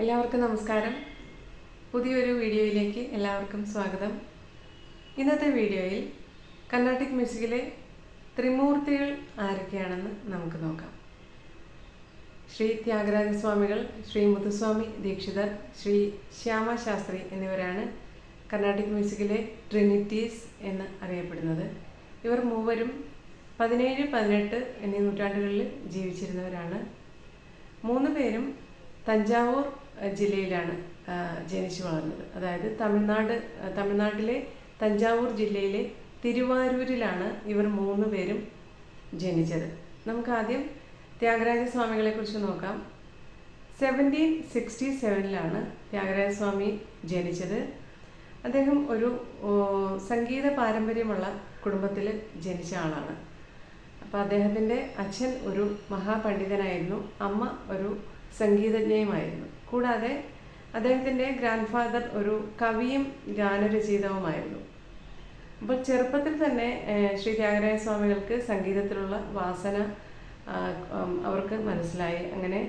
എല്ലാവർക്കും നമസ്കാരം. പുതിയൊരു വീഡിയോയിലേക്ക് എല്ലാവർക്കും സ്വാഗതം. ഇന്നത്തെ വീഡിയോയിൽ കർണാട്ടിക് മ്യൂസിക്കിലെ ത്രിമൂർത്തികൾ ആരൊക്കെയാണെന്ന് നമുക്ക് നോക്കാം. ശ്രീ ത്യാഗരാജസ്വാമികൾ ശ്രീ മുത്തുസ്വാമി ദീക്ഷിതർ ശ്രീ ശ്യാമശാസ്ത്രി എന്നിവരാണ് കർണാട്ടിക് മ്യൂസിക്കിലെ ട്രിനിറ്റീസ് എന്ന് അറിയപ്പെടുന്നത്. ഇവർ മൂവരും പതിനേഴ് പതിനെട്ട് എന്നീ നൂറ്റാണ്ടുകളിൽ ജീവിച്ചിരുന്നവരാണ്. മൂന്ന് പേരും തഞ്ചാവൂർ ജില്ലയിലാണ് ജനിച്ചു വളർന്നത്. അതായത് തമിഴ്നാട് തമിഴ്നാട്ടിലെ തഞ്ചാവൂർ ജില്ലയിലെ തിരുവാരൂരിലാണ് ഇവർ മൂന്ന് പേരും ജനിച്ചത്. നമുക്ക് ആദ്യം ത്യാഗരാജ സ്വാമികളെക്കുറിച്ച് നോക്കാം. സെവന്റീൻ സിക്സ്റ്റി സെവനിലാണ് ത്യാഗരാജ സ്വാമി ജനിച്ചത്. അദ്ദേഹം ഒരു സംഗീത പാരമ്പര്യമുള്ള കുടുംബത്തിൽ ജനിച്ച ആളാണ്. അപ്പോൾ അദ്ദേഹത്തിന്റെ അച്ഛൻ ഒരു മഹാപണ്ഡിതനായിരുന്നു. അമ്മ ഒരു സംഗീതജ്ഞയുമായിരുന്നു. കൂടാതെ അദ്ദേഹത്തിന്റെ ഗ്രാൻഡ് ഫാദർ ഒരു കവിയും ഗാനരചയിതാവുമായിരുന്നു. അപ്പോൾ ചെറുപ്പത്തിൽ തന്നെ ശ്രീ ത്യാഗരായ സ്വാമികൾക്ക് സംഗീതത്തിലുള്ള വാസന അവർക്ക് മനസ്സിലായി. അങ്ങനെ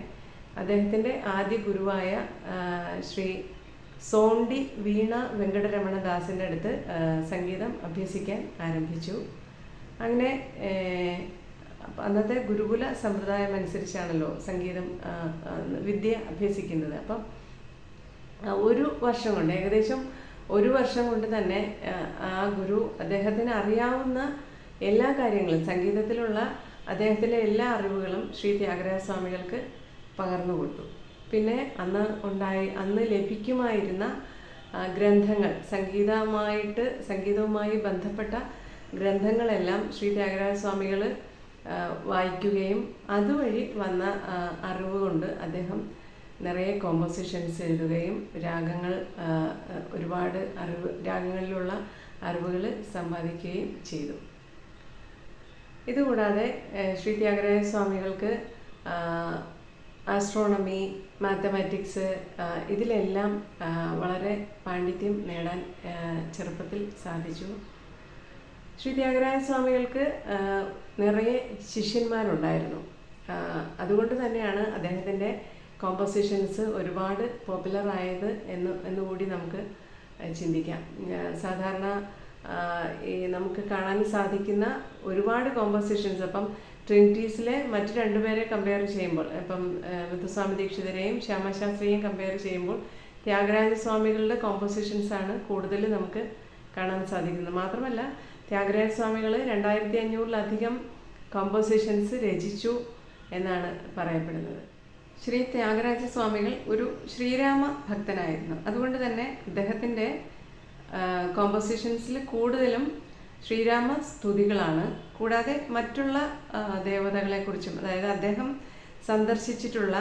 അദ്ദേഹത്തിന്റെ ആദ്യ ഗുരുവായ ശ്രീ സോണ്ടി വീണ വെങ്കടരമണദാസിന്റെ അടുത്ത് സംഗീതം അഭ്യസിക്കാൻ ആരംഭിച്ചു. അങ്ങനെ അപ്പ- അന്നത്തെ ഗുരുകുല സമ്പ്രദായം അനുസരിച്ചാണല്ലോ സംഗീതം വിദ്യ അഭ്യസിക്കുന്നത്. അപ്പം ഒരു വർഷം കൊണ്ട് ഏകദേശം ഒരു വർഷം കൊണ്ട് തന്നെ ആ ഗുരു അദ്ദേഹത്തിന് അറിയാവുന്ന എല്ലാ കാര്യങ്ങളും സംഗീതത്തിലുള്ള അദ്ദേഹത്തിലെ എല്ലാ അറിവുകളും ശ്രീ ത്യാഗരാജ സ്വാമികൾക്ക് പകർന്നു കൊടുത്തു. പിന്നെ അന്ന് ഉണ്ടായി അന്ന് ലഭിക്കുമായിരുന്ന ഗ്രന്ഥങ്ങൾ സംഗീതമായിട്ട് സംഗീതവുമായി ബന്ധപ്പെട്ട ഗ്രന്ഥങ്ങളെല്ലാം ശ്രീ ത്യാഗരാജ സ്വാമികൾ വായിക്കുകയും അതുവഴി വന്ന അറിവ് കൊണ്ട് അദ്ദേഹം നിറയെ കോമ്പോസിഷൻസ് എഴുതുകയും രാഗങ്ങൾ ഒരുപാട് അറിവ് രാഗങ്ങളിലുള്ള അറിവുകൾ സമ്പാദിക്കുകയും ചെയ്തു. ഇതുകൂടാതെ ശ്രീ ത്യാഗരായ സ്വാമികൾക്ക് ആസ്ട്രോണമി മാത്തമാറ്റിക്സ് ഇതിലെല്ലാം വളരെ പാണ്ഡിത്യം നേടാൻ ചെറുപ്പത്തിൽ സാധിച്ചു. ശ്രീ ത്യാഗരായ സ്വാമികൾക്ക് നിറയെ ശിഷ്യന്മാരുണ്ടായിരുന്നു. അതുകൊണ്ട് തന്നെയാണ് അദ്ദേഹത്തിന്റെ കോമ്പോസിഷൻസ് ഒരുപാട് പോപ്പുലർ ആയത് എന്ന് എന്നുകൂടി നമുക്ക് ചിന്തിക്കാം. സാധാരണ ഈ നമുക്ക് കാണാൻ സാധിക്കുന്ന ഒരുപാട് കോമ്പോസിഷൻസ് അപ്പം ട്രിനിറ്റീസിലെ മറ്റു രണ്ടുപേരെ കമ്പയർ ചെയ്യുമ്പോൾ ഇപ്പം മുത്തുസ്വാമി ദീക്ഷിതരെയും ശ്യാമശാസ്ത്രിയെയും കമ്പയർ ചെയ്യുമ്പോൾ ത്യാഗരാജ സ്വാമികളുടെ കോമ്പോസിഷൻസ് ആണ് കൂടുതൽ നമുക്ക് കാണാൻ സാധിക്കുന്നത്. മാത്രമല്ല ത്യാഗരാജ സ്വാമികൾ രണ്ടായിരത്തി അഞ്ഞൂറിലധികം കോമ്പോസിഷൻസ് രചിച്ചു എന്നാണ് പറയപ്പെടുന്നത്. ശ്രീ ത്യാഗരാജ സ്വാമികൾ ഒരു ശ്രീരാമ ഭക്തനായിരുന്നു. അതുകൊണ്ട് തന്നെ അദ്ദേഹത്തിന്റെ കോമ്പോസിഷൻസിൽ കൂടുതലും ശ്രീരാമ സ്തുതികളാണ്. കൂടാതെ മറ്റുള്ള ദേവതകളെക്കുറിച്ചും അതായത് അദ്ദേഹം സന്ദർശിച്ചിട്ടുള്ള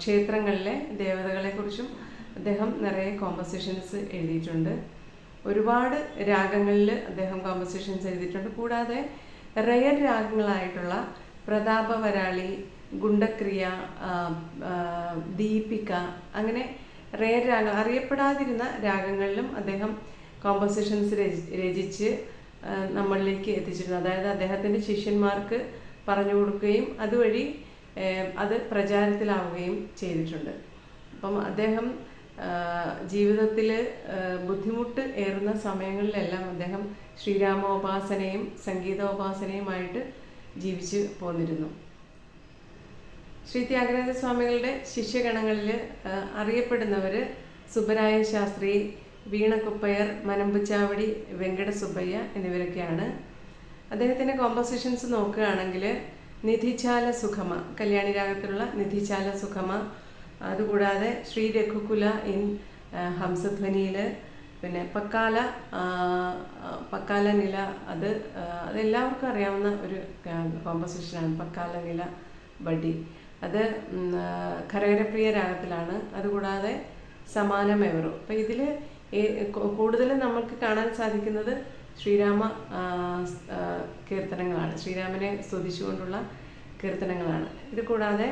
ക്ഷേത്രങ്ങളിലെ ദേവതകളെക്കുറിച്ചും അദ്ദേഹം നിറയെ കോമ്പോസിഷൻസ് എഴുതിയിട്ടുണ്ട്. ഒരുപാട് രാഗങ്ങളിൽ അദ്ദേഹം കോമ്പസിഷൻസ് എഴുതിയിട്ടുണ്ട് കൂടാതെ റയർ രാഗങ്ങളായിട്ടുള്ള പ്രതാപവരാളി ഗുണ്ടക്രിയ ദീപിക അങ്ങനെ റയർ രാഗ അറിയപ്പെടാതിരുന്ന രാഗങ്ങളിലും അദ്ദേഹം കോമ്പസിഷൻസ് രചിച്ച് നമ്മളിലേക്ക് എത്തിച്ചിരുന്നു. അതായത് അദ്ദേഹത്തിന്റെ ശിഷ്യന്മാർക്ക് പറഞ്ഞു കൊടുക്കുകയും അതുവഴി അത് പ്രചാരത്തിലാവുകയും ചെയ്തിട്ടുണ്ട്. അപ്പം അദ്ദേഹം ജീവിതത്തിൽ ബുദ്ധിമുട്ട് ഏറുന്ന സമയങ്ങളിലെല്ലാം അദ്ദേഹം ശ്രീരാമോപാസനയും സംഗീതോപാസനയുമായിട്ട് ജീവിച്ചു പോന്നിരുന്നു. ശ്രീ ത്യാഗരാജ സ്വാമികളുടെ ശിഷ്യഗണങ്ങളിൽ അറിയപ്പെടുന്നവർ സുബരായ ശാസ്ത്രി വീണക്കുപ്പയർ മനമ്പുച്ചാവടി വെങ്കട സുബ്ബയ്യ എന്നിവരൊക്കെയാണ്. അദ്ദേഹത്തിന്റെ കോമ്പോസിഷൻസ് നോക്കുകയാണെങ്കിൽ നിധിചാല സുഖമ കല്യാണി രാഗത്തിലുള്ള നിധിചാല സുഖമ അതുകൂടാതെ ശ്രീ രഘുകുല ഇൻ ഹംസധ്വനിയിൽ പിന്നെ പക്കാല പക്കാല നില അത് അതെല്ലാവർക്കും അറിയാവുന്ന ഒരു കോമ്പസിഷനാണ് പക്കാല നില ബഡി അത് ഖരകരപ്രിയ രാഗത്തിലാണ്. അതുകൂടാതെ സമാനമേവറു. അപ്പം ഇതിൽ കൂടുതലും നമ്മൾക്ക് കാണാൻ സാധിക്കുന്നത് ശ്രീരാമ കീർത്തനങ്ങളാണ്. ശ്രീരാമനെ സ്തുതിച്ചുകൊണ്ടുള്ള കീർത്തനങ്ങളാണ്. ഇത് കൂടാതെ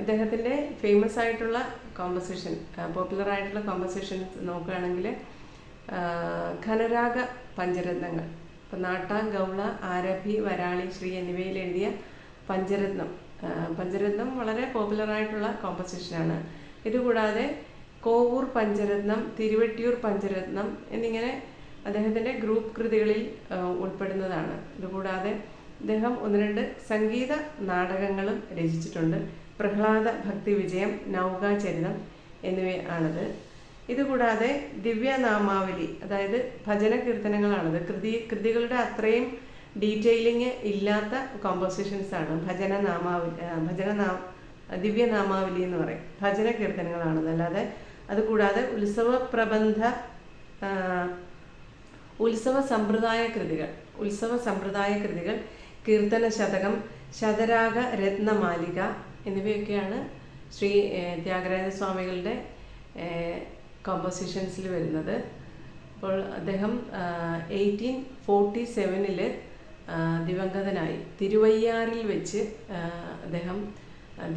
ഇദ്ദേഹത്തിന്റെ ഫേമസ് ആയിട്ടുള്ള കോമ്പസിഷൻ പോപ്പുലർ ആയിട്ടുള്ള കോമ്പസിഷൻ നോക്കുകയാണെങ്കിൽ ഘനരാഗ പഞ്ചരത്നങ്ങൾ. ഇപ്പം നാട്ട ഗൗള ആരഭി വരാളി ശ്രീ എന്നിവയിൽ എഴുതിയ പഞ്ചരത്നം. പഞ്ചരത്നം വളരെ പോപ്പുലർ പോപ്പുലറായിട്ടുള്ള കോമ്പസിഷനാണ് ഇതുകൂടാതെ കോവൂർ പഞ്ചരത്നം തിരുവട്ടിയൂർ പഞ്ചരത്നം എന്നിങ്ങനെ അദ്ദേഹത്തിന്റെ ഗ്രൂപ്പ് കൃതികളിൽ ഉൾപ്പെടുന്നതാണ്. ഇതുകൂടാതെ അദ്ദേഹം ഒന്ന് രണ്ട് സംഗീത നാടകങ്ങളും രചിച്ചിട്ടുണ്ട്. പ്രഹ്ലാദ ഭക്തി വിജയം നൗകാചരിതം എന്നിവയാണത്. ഇതുകൂടാതെ ദിവ്യനാമാവലി അതായത് ഭജന കീർത്തനങ്ങളാണത്. കൃതി കൃതികളുടെ അത്രയും ഡീറ്റെയിലിംഗ് ഇല്ലാത്ത കോമ്പോസിഷൻസ് ആണ്. ഭജന നാമാവലി ഭജന നാ ദിവ്യനാമാവലി എന്ന് പറയും. ഭജന കീർത്തനങ്ങളാണത്. അല്ലാതെ അതുകൂടാതെ ഉത്സവ പ്രബന്ധ ഉത്സവ സമ്പ്രദായ കൃതികൾ ഉത്സവ സമ്പ്രദായ കൃതികൾ കീർത്തന ശതകം ശതരാഗ രത്നമാലിക എന്നിവയൊക്കെയാണ് ശ്രീ ത്യാഗരാജ സ്വാമികളുടെ കോമ്പോസിഷൻസിൽ വരുന്നത്. അപ്പോൾ അദ്ദേഹം എയ്റ്റീൻ ഫോർട്ടി സെവനിൽ ദിവംഗതനായി തിരുവയ്യാറിൽ വെച്ച് അദ്ദേഹം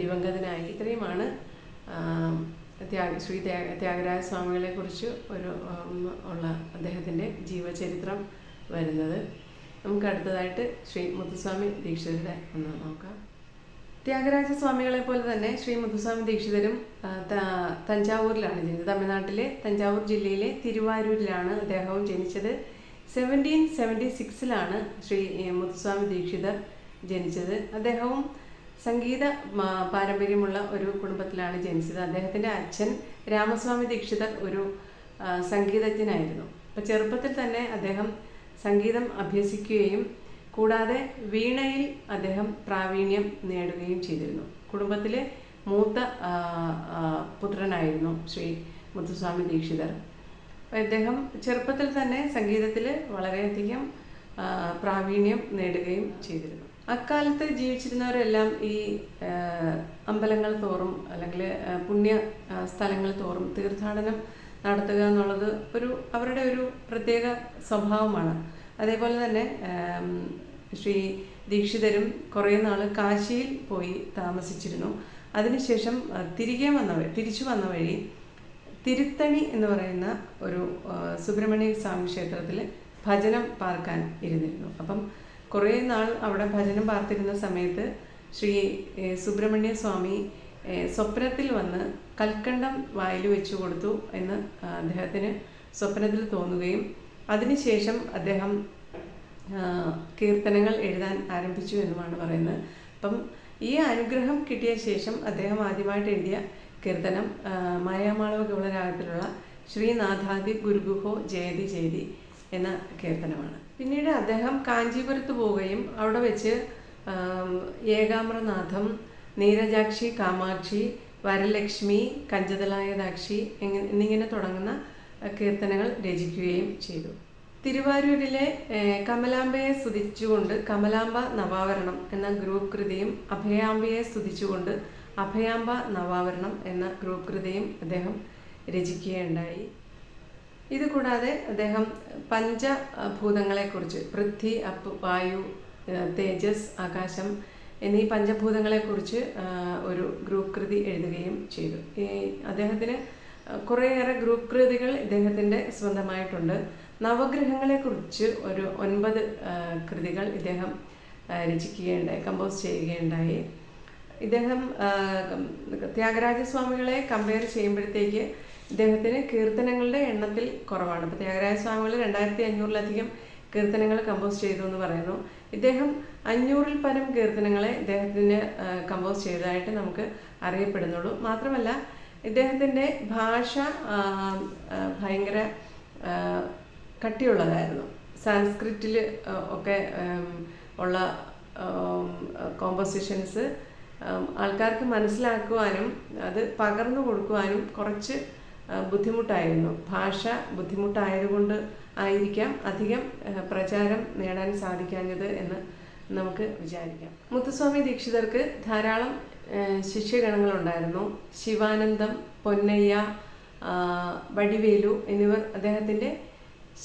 ദിവംഗതനായി. ഇത്രയുമാണ് ത്യാഗ ശ്രീ ത്യാഗ ത്യാഗരാജ സ്വാമികളെ കുറിച്ച് ഒരു ഉള്ള അദ്ദേഹത്തിന്റെ ജീവചരിത്രം വരുന്നത്. നമുക്ക് അടുത്തതായിട്ട് ശ്രീ മുത്തുസ്വാമി ദീക്ഷിതരുടെ ഒന്ന് നോക്കാം. ത്യാഗരാജ സ്വാമികളെ പോലെ തന്നെ ശ്രീ മുത്തുസ്വാമി ദീക്ഷിതരും തഞ്ചാവൂരിലാണ് ജനിച്ചത്. തമിഴ്നാട്ടിലെ തഞ്ചാവൂർ ജില്ലയിലെ തിരുവാരൂരിലാണ് അദ്ദേഹവും ജനിച്ചത്. സെവന്റീൻ സെവന്റി സിക്സിലാണ് ശ്രീ മുത്തുസ്വാമി ദീക്ഷിതർ ജനിച്ചത്. അദ്ദേഹവും സംഗീത പാരമ്പര്യമുള്ള ഒരു കുടുംബത്തിലാണ് ജനിച്ചത്. അദ്ദേഹത്തിന്റെ അച്ഛൻ രാമസ്വാമി ദീക്ഷിതർ ഒരു സംഗീതജ്ഞനായിരുന്നു. അപ്പോൾ ചെറുപ്പത്തിൽ തന്നെ അദ്ദേഹം സംഗീതം അഭ്യസിക്കുകയും കൂടാതെ വീണയിൽ അദ്ദേഹം പ്രാവീണ്യം നേടുകയും ചെയ്തിരുന്നു. കുടുംബത്തിലെ മൂത്ത പുത്രനായിരുന്നു ശ്രീ മുത്തുസ്വാമി ദീക്ഷിതർ. അദ്ദേഹം ചെറുപ്പത്തിൽ തന്നെ സംഗീതത്തിൽ വളരെയധികം പ്രാവീണ്യം നേടുകയും ചെയ്തിരുന്നു. അക്കാലത്ത് ജീവിച്ചിരുന്നവരെല്ലാം ഈ അമ്പലങ്ങൾ തോറും അല്ലെങ്കിൽ പുണ്യ സ്ഥലങ്ങൾ തോറും തീർത്ഥാടനം നടത്തുക എന്നുള്ളത് ഒരു അവരുടെ ഒരു പ്രത്യേക സ്വഭാവമാണ്. അതേപോലെ തന്നെ ശ്രീ ദീക്ഷിതരും കുറേ നാൾ കാശിയിൽ പോയി താമസിച്ചിരുന്നു. അതിനുശേഷം തിരികെ വന്ന വഴി തിരിച്ചു വന്ന വഴി തിരുത്തണി എന്ന് പറയുന്ന ഒരു സുബ്രഹ്മണ്യ സ്വാമി ക്ഷേത്രത്തിൽ ഭജനം പാർക്കാൻ ഇരുന്നിരുന്നു. അപ്പം കുറേ നാൾ അവിടെ ഭജനം പാർത്തിരുന്ന സമയത്ത് ശ്രീ സുബ്രഹ്മണ്യ സ്വാമി സ്വപ്നത്തിൽ വന്ന് കൽക്കണ്ടം വായിൽ വെച്ചു കൊടുത്തു എന്ന് അദ്ദേഹത്തിന് സ്വപ്നത്തിൽ തോന്നുകയും അതിനുശേഷം അദ്ദേഹം കീർത്തനങ്ങൾ എഴുതാൻ ആരംഭിച്ചു എന്നുമാണ് പറയുന്നത്. അപ്പം ഈ അനുഗ്രഹം കിട്ടിയ ശേഷം അദ്ദേഹം ആദ്യമായിട്ട് എഴുതിയ കീർത്തനം മായാമാളവ ഗൗളരാഗത്തിലുള്ള ശ്രീനാഥാദി ഗുരുഗുഹോ ജയതി ജയതി എന്ന കീർത്തനമാണ്. പിന്നീട് അദ്ദേഹം കാഞ്ചീപുരത്ത് പോവുകയും അവിടെ വെച്ച് ഏകാമ്രനാഥം നീരജാക്ഷി കാമാക്ഷി വരലക്ഷ്മി കഞ്ചതലായതാക്ഷി എന്നിങ്ങനെ തുടങ്ങുന്ന കീർത്തനങ്ങൾ രചിക്കുകയും ചെയ്തു. തിരുവാരൂരിലെ കമലാംബയെ സ്തുതിച്ചുകൊണ്ട് കമലാംബ നവാവരണം എന്ന ഗ്രൂപ്പ് കൃതിയും അഭയാംബയെ സ്തുതിച്ചുകൊണ്ട് അഭയാംബ നവാവരണം എന്ന ഗ്രൂപ്പ് കൃതിയും അദ്ദേഹം രചിക്കുകയുണ്ടായി. ഇതുകൂടാതെ അദ്ദേഹം പഞ്ചഭൂതങ്ങളെക്കുറിച്ച് പൃഥ്വി അപ്പ് വായു തേജസ് ആകാശം എന്നീ പഞ്ചഭൂതങ്ങളെക്കുറിച്ച് ഒരു ഗ്രൂപ്പ് കൃതി എഴുതുകയും ചെയ്തു. ഈ അദ്ദേഹത്തിന് കുറേയേറെ ഗ്രൂപ്പ് കൃതികൾ ഇദ്ദേഹത്തിന്റെ സ്വന്തമായിട്ടുണ്ട്. നവഗ്രഹങ്ങളെക്കുറിച്ച് ഒരു ഒൻപത് കൃതികൾ ഇദ്ദേഹം രചിക്കുകയുണ്ടായി കമ്പോസ് ചെയ്യുകയുണ്ടായി. ഇദ്ദേഹം ത്യാഗരാജസ്വാമികളെ ത്യാഗരാജ സ്വാമികളെ കമ്പയർ ചെയ്യുമ്പോഴത്തേക്ക് ഇദ്ദേഹത്തിന് കീർത്തനങ്ങളുടെ എണ്ണത്തിൽ കുറവാണ്. അപ്പോൾ ത്യാഗരാജസ്വാമികൾ രണ്ടായിരത്തി അഞ്ഞൂറിലധികം കീർത്തനങ്ങൾ കമ്പോസ് ചെയ്തു എന്ന് പറയുന്നു. ഇദ്ദേഹം അഞ്ഞൂറിൽ പരം കീർത്തനങ്ങളെ ഇദ്ദേഹത്തിന് കമ്പോസ് ചെയ്തതായിട്ട് നമുക്ക് അറിയപ്പെടുന്നുള്ളൂ. മാത്രമല്ല ഇദ്ദേഹത്തിന്റെ ഭാഷ ഭയങ്കര കട്ടിയുള്ളതായിരുന്നു. സാൻസ്ക്രിറ്റിൽ ഒക്കെ ഉള്ള കോമ്പോസിഷൻസ് ആൾക്കാർക്ക് മനസ്സിലാക്കുവാനും അത് പകർന്നു കൊടുക്കുവാനും കുറച്ച് ബുദ്ധിമുട്ടായിരുന്നു. ഭാഷ ബുദ്ധിമുട്ടായതുകൊണ്ട് ആയിരിക്കാം അധികം പ്രചാരം നേടാൻ സാധിക്കാഞ്ഞത് എന്ന് നമുക്ക് വിചാരിക്കാം. മുത്തുസ്വാമി ദീക്ഷിതർക്ക് ധാരാളം ശിഷ്യഗണങ്ങളുണ്ടായിരുന്നു. ശിവാനന്ദം പൊന്നയ്യ വടിവേലു എന്നിവർ അദ്ദേഹത്തിന്റെ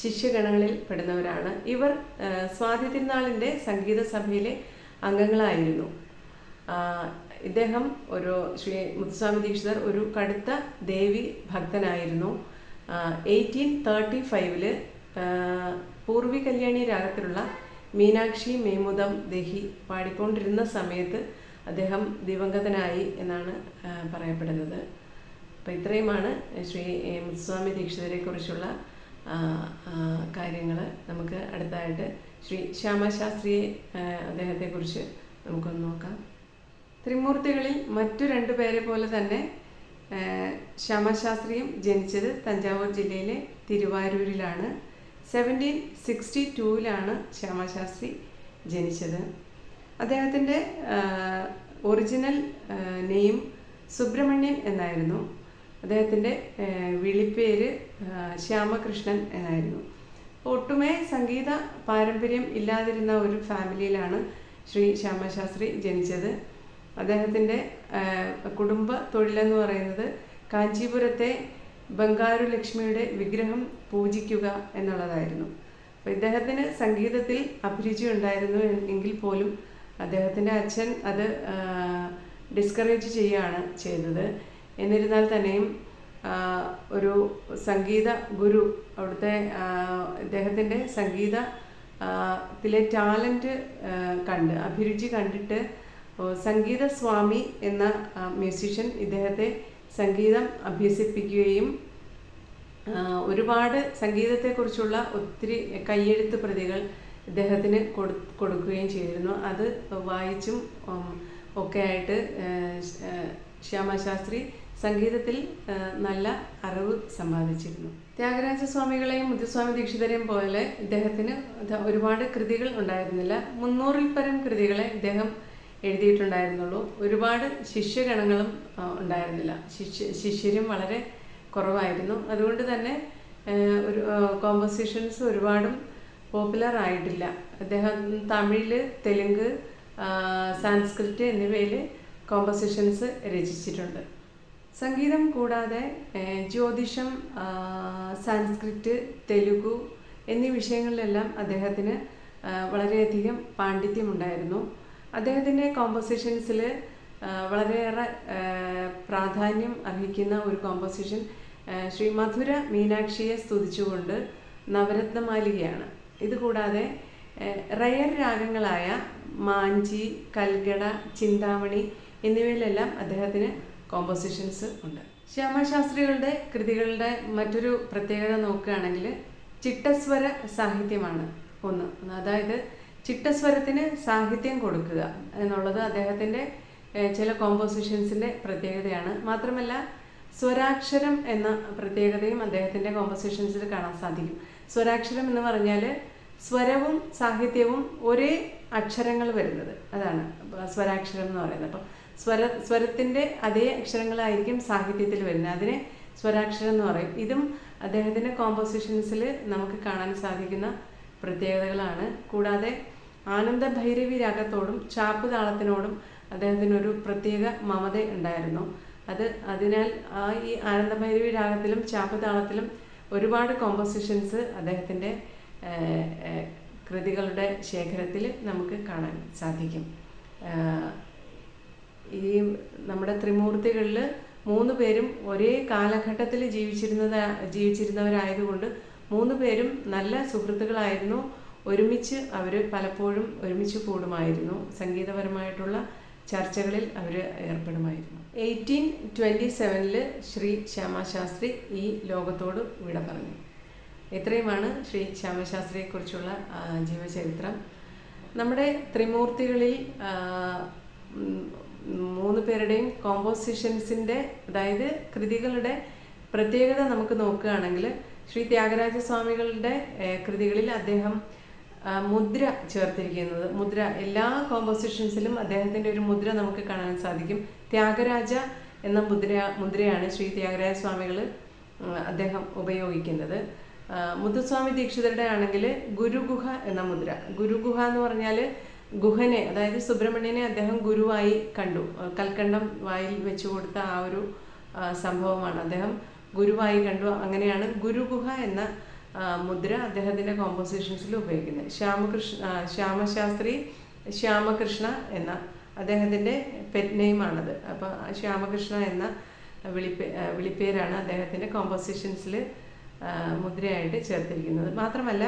ശിഷ്യഗണങ്ങളിൽ പെടുന്നവരാണ്. ഇവർ സ്വാതി തിരുനാളിന്റെ സംഗീത സഭയിലെ അംഗങ്ങളായിരുന്നു. ഇദ്ദേഹം ഒരു ശ്രീ മുത്തുസ്വാമി ദീക്ഷിതർ ഒരു കടുത്ത ദേവി ഭക്തനായിരുന്നു. എയ്റ്റീൻ തേർട്ടി ഫൈവിൽ പൂർവി കല്യാണി രാഗത്തിലുള്ള മീനാക്ഷി മേമുദം ദേഹി പാടിക്കൊണ്ടിരുന്ന സമയത്ത് അദ്ദേഹം ദിവംഗതനായി എന്നാണ് പറയപ്പെടുന്നത്. അപ്പം ഇത്രയുമാണ് ശ്രീ. മുത്തുസ്വാമി ദീക്ഷിതരെ കുറിച്ചുള്ള കാര്യങ്ങൾ നമുക്ക് അടുത്തായിട്ട് ശ്രീ ശ്യാമശാസ്ത്രിയെ ആ, അദ്ദേഹത്തെക്കുറിച്ച് നമുക്കൊന്ന് നോക്കാം. ത്രിമൂർത്തികളിൽ മറ്റു രണ്ടു പേരെ പോലെ തന്നെ ശ്യാമശാസ്ത്രിയും ജനിച്ചത് തഞ്ചാവൂർ ജില്ലയിലെ തിരുവാരൂരിലാണ്. സെവന്റീൻ സിക്സ്റ്റി ടൂവിലാണ് ശ്യാമശാസ്ത്രി ജനിച്ചത്. അദ്ദേഹത്തിന്റെ ഒറിജിനൽ നെയിം സുബ്രഹ്മണ്യൻ എന്നായിരുന്നു. അദ്ദേഹത്തിന്റെ വിളിപ്പേര് ശ്യാമകൃഷ്ണൻ എന്നായിരുന്നു. ഒട്ടുമേ സംഗീത പാരമ്പര്യം ഇല്ലാതിരുന്ന ഒരു ഫാമിലിയിലാണ് ശ്രീ ശ്യാമശാസ്ത്രി ജനിച്ചത്. അദ്ദേഹത്തിന്റെ കുടുംബ തൊഴിലെന്ന് പറയുന്നത് കാഞ്ചീപുരത്തെ ബംഗാരു ലക്ഷ്മിയുടെ വിഗ്രഹം പൂജിക്കുക എന്നുള്ളതായിരുന്നു. അപ്പോൾ ഇദ്ദേഹത്തിന് സംഗീതത്തിൽ അഭിരുചി ഉണ്ടായിരുന്നു എങ്കിൽ പോലും അദ്ദേഹത്തിന്റെ അച്ഛൻ അത് ഡിസ്കറേജ് ചെയ്യുകയാണ് ചെയ്തത് എന്നിരുന്നാൽ തന്നെയും ഒരു സംഗീത ഗുരു അവിടുത്തെ അദ്ദേഹത്തിന്റെ സംഗീത ത്തിലെ ടാലന്റ് കണ്ട് അഭിരുചി കണ്ടിട്ട് സംഗീത സ്വാമി എന്ന മ്യൂസിഷ്യൻ ഇദ്ദേഹത്തെ സംഗീതം അഭ്യസിപ്പിക്കുകയും ഒരുപാട് സംഗീതത്തെക്കുറിച്ചുള്ള ഒത്തിരി കയ്യെഴുത്ത് പ്രതികൾ ഇദ്ദേഹത്തിന് കൊടു കൊടുക്കുകയും ചെയ്തിരുന്നു. അത് വായിച്ചും ഒക്കെ ആയിട്ട് ശ്യാമശാസ്ത്രി സംഗീതത്തിൽ നല്ല അറിവ് സമ്പാദിച്ചിരുന്നു. ത്യാഗരാജ സ്വാമികളെയും മുത്തുസ്വാമി ദീക്ഷിതരെയും പോലെ ഇദ്ദേഹത്തിന് ഒരുപാട് കൃതികൾ ഉണ്ടായിരുന്നില്ല. മുന്നൂറിൽ പരം കൃതികളെ ഇദ്ദേഹം എഴുതിയിട്ടുണ്ടായിരുന്നുള്ളൂ. ഒരുപാട് ശിഷ്യഗണങ്ങളും ഉണ്ടായിരുന്നില്ല. ശിഷ്യ ശിഷ്യരും വളരെ കുറവായിരുന്നു. അതുകൊണ്ട് തന്നെ ഒരു കോമ്പോസിഷൻസ് ഒരുപാടും പോപ്പുലർ ആയിട്ടില്ല അദ്ദേഹം തമിഴിൽ തെലുങ്ക് സാൻസ്ക്രിറ്റ് എന്നിവയിൽ കോമ്പസിഷൻസ് രചിച്ചിട്ടുണ്ട്. സംഗീതം കൂടാതെ ജ്യോതിഷം സാൻസ്ക്രിറ്റ് തെലുഗു എന്നീ വിഷയങ്ങളിലെല്ലാം അദ്ദേഹത്തിന് വളരെയധികം പാണ്ഡിത്യമുണ്ടായിരുന്നു. അദ്ദേഹത്തിന്റെ കോമ്പസിഷൻസിൽ വളരെയേറെ പ്രാധാന്യം അർഹിക്കുന്ന ഒരു കോമ്പോസിഷൻ ശ്രീ മധുര മീനാക്ഷിയെ സ്തുതിച്ചുകൊണ്ട് നവരത്നമാലികയാണ്. ഇതുകൂടാതെ റയർ രാഗങ്ങളായ മാഞ്ചി കൽഗട ചിന്താമണി എന്നിവയിലെല്ലാം അദ്ദേഹത്തിന് കോമ്പോസിഷൻസ് ഉണ്ട്. ശ്യാമശാസ്ത്രികളുടെ കൃതികളുടെ മറ്റൊരു പ്രത്യേകത നോക്കുകയാണെങ്കിൽ ചിട്ടസ്വര സാഹിത്യമാണ് ഒന്ന്. അതായത് ചിട്ടസ്വരത്തിന് സാഹിത്യം കൊടുക്കുക എന്നുള്ളത് അദ്ദേഹത്തിന്റെ ചില കോമ്പോസിഷൻസിന്റെ പ്രത്യേകതയാണ്. മാത്രമല്ല സ്വരാക്ഷരം എന്ന പ്രത്യേകതയും അദ്ദേഹത്തിന്റെ കോമ്പോസിഷൻസിൽ കാണാൻ സാധിക്കും. സ്വരാക്ഷരം എന്ന് പറഞ്ഞാൽ സ്വരവും സാഹിത്യവും ഒരേ അക്ഷരങ്ങൾ വരുന്നത്. അതാണ് സ്വരാക്ഷരം എന്ന് പറയുന്നത്. അപ്പം സ്വര സ്വരത്തിന്റെ അതേ അക്ഷരങ്ങളായിരിക്കും സാഹിത്യത്തിൽ വരുന്നത്. അതിനെ സ്വരാക്ഷരം എന്ന് പറയും. ഇതും അദ്ദേഹത്തിന്റെ കോമ്പോസിഷൻസിൽ നമുക്ക് കാണാൻ സാധിക്കുന്ന പ്രത്യേകതകളാണ്. കൂടാതെ ആനന്ദ ഭൈരവി രാഗത്തോടും ചാപ്പ് താളത്തിനോടും അദ്ദേഹത്തിനൊരു പ്രത്യേക മമത ഉണ്ടായിരുന്നു. അത് അതിനാൽ ആ ഈ ആനന്ദ ഭൈരവി രാഗത്തിലും ചാപ്പ് താളത്തിലും ഒരുപാട് കോമ്പോസിഷൻസ് അദ്ദേഹത്തിന്റെ കൃതികളുടെ ശേഖരത്തിൽ നമുക്ക് കാണാൻ സാധിക്കും. ഈ നമ്മുടെ ത്രിമൂർത്തികളിൽ മൂന്ന് പേരും ഒരേ കാലഘട്ടത്തിൽ ജീവിച്ചിരുന്നത് ജീവിച്ചിരുന്നവരായതുകൊണ്ട് മൂന്ന് പേരും നല്ല സുഹൃത്തുക്കളായിരുന്നു. ഒരുമിച്ച് അവർ പലപ്പോഴും ഒരുമിച്ച് കൂടുമായിരുന്നു. സംഗീതപരമായിട്ടുള്ള ചർച്ചകളിൽ അവർ ഏർപ്പെടുമായിരുന്നു. എയ്റ്റീൻ ട്വന്റി സെവനിൽ ശ്രീ ശ്യാമശാസ്ത്രി ഈ ലോകത്തോട് വിട പറഞ്ഞു. ഇത്രയുമാണ് ശ്രീ ശ്യാമശാസ്ത്രിയെക്കുറിച്ചുള്ള ജീവചരിത്രം. നമ്മുടെ ത്രിമൂർത്തികളിൽ മൂന്ന് പേരുടെയും കോമ്പോസിഷൻസിന്റെ അതായത് കൃതികളുടെ പ്രത്യേകത നമുക്ക് നോക്കുകയാണെങ്കിൽ ശ്രീ ത്യാഗരാജസ്വാമികളുടെ കൃതികളിൽ അദ്ദേഹം മുദ്ര ചേർത്തിരിക്കുന്നത്. മുദ്ര എല്ലാ കോമ്പോസിഷൻസിലും അദ്ദേഹത്തിന്റെ ഒരു മുദ്ര നമുക്ക് കാണാൻ സാധിക്കും. ത്യാഗരാജ എന്ന മുദ്ര മുദ്രയാണ് ശ്രീ ത്യാഗരാജ സ്വാമികൾ അദ്ദേഹം ഉപയോഗിക്കുന്നത്. മുത്തുസ്വാമി ദീക്ഷിതരുടെ ആണെങ്കിൽ ഗുരുഗുഹ എന്ന മുദ്ര. ഗുരുഗുഹ എന്ന് പറഞ്ഞാൽ ഗുഹനെ അതായത് സുബ്രഹ്മണ്യനെ അദ്ദേഹം ഗുരുവായി കണ്ടു. കൽക്കണ്ടം വായിൽ വെച്ചു കൊടുത്ത ആ ഒരു സംഭവമാണ്. അദ്ദേഹം ഗുരുവായി കണ്ടു. അങ്ങനെയാണ് ഗുരുഗുഹ എന്ന മുദ്ര അദ്ദേഹത്തിന്റെ കോമ്പോസിഷൻസിൽ ഉപയോഗിക്കുന്നത്. ശ്യാമകൃഷ്ണ ശ്യാമശാസ്ത്രി ശ്യാമകൃഷ്ണ എന്ന അദ്ദേഹത്തിന്റെ പെറ്റ് നെയിമാണത് അപ്പോൾ ശ്യാമകൃഷ്ണ എന്ന വിളിപ്പേ വിളിപ്പേരാണ് അദ്ദേഹത്തിന്റെ കോമ്പോസിഷൻസിൽ മുദ്രയായിട്ട് ചേർത്തിരിക്കുന്നത്. മാത്രമല്ല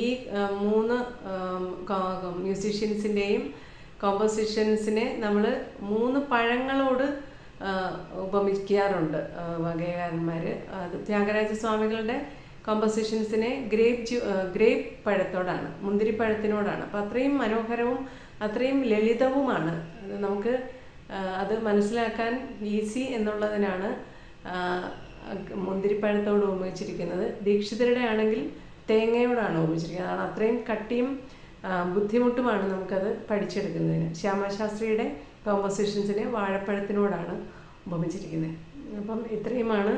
ഈ മൂന്ന് മ്യൂസീഷ്യൻസിന്റെയും കോമ്പോസിഷൻസിനെ നമ്മൾ മൂന്ന് പഴങ്ങളോട് ഉപമിക്കാറുണ്ട് വകയകാരന്മാർ അത് ത്യാഗരാജസ്വാമികളുടെ കോമ്പസിഷൻസിനെ ഗ്രേപ്പ് ഗ്രേപ്പ് പഴത്തോടാണ് മുന്തിരിപ്പഴത്തിനോടാണ്. അപ്പോൾ അത്രയും മനോഹരവും അത്രയും ലളിതവുമാണ്. നമുക്ക് അത് മനസ്സിലാക്കാൻ ഈസി എന്നുള്ളതിനാണ് മുന്തിരിപ്പഴത്തോട് ഉപയോഗിച്ചിരിക്കുന്നത് ദീക്ഷിതരുടെ ആണെങ്കിൽ തേങ്ങയോടാണ് ഉപയോഗിച്ചിരിക്കുന്നത് അതാണ് അത്രയും കട്ടിയും ബുദ്ധിമുട്ടുമാണ് നമുക്കത് പഠിച്ചെടുക്കുന്നതിന്. ശ്യാമശാസ്ത്രിയുടെ കോമ്പോസിഷൻസിനെ വാഴപ്പഴത്തിനോടാണ് ഉപമിച്ചിരിക്കുന്നത് അപ്പം ഇത്രയുമാണ്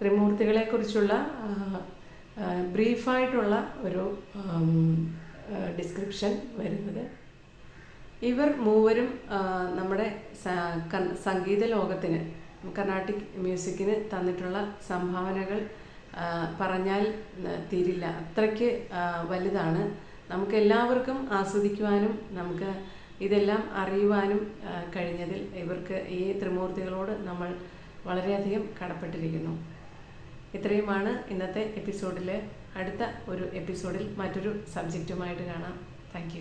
ത്രിമൂർത്തികളെക്കുറിച്ചുള്ള ബ്രീഫായിട്ടുള്ള ഒരു ഡിസ്ക്രിപ്ഷൻ വരുന്നത്. ഇവർ മൂവരും നമ്മുടെ സംഗീത ലോകത്തിന് കർണാട്ടിക് മ്യൂസിക്കിന് തന്നിട്ടുള്ള സംഭാവനകൾ പറഞ്ഞാൽ തീരില്ല. അത്രയ്ക്ക് വലുതാണ്. നമുക്ക് എല്ലാവർക്കും ആസ്വദിക്കുവാനും നമുക്ക് ഇതെല്ലാം അറിയുവാനും കഴിഞ്ഞതിൽ ഇവർക്ക് ഈ ത്രിമൂർത്തികളോട് നമ്മൾ വളരെയധികം കടപ്പെട്ടിരിക്കുന്നു. ഇത്രയുമാണ് ഇന്നത്തെ എപ്പിസോഡിലെ അടുത്ത ഒരു എപ്പിസോഡിൽ മറ്റൊരു സബ്ജക്റ്റുമായിട്ട് കാണാം. താങ്ക്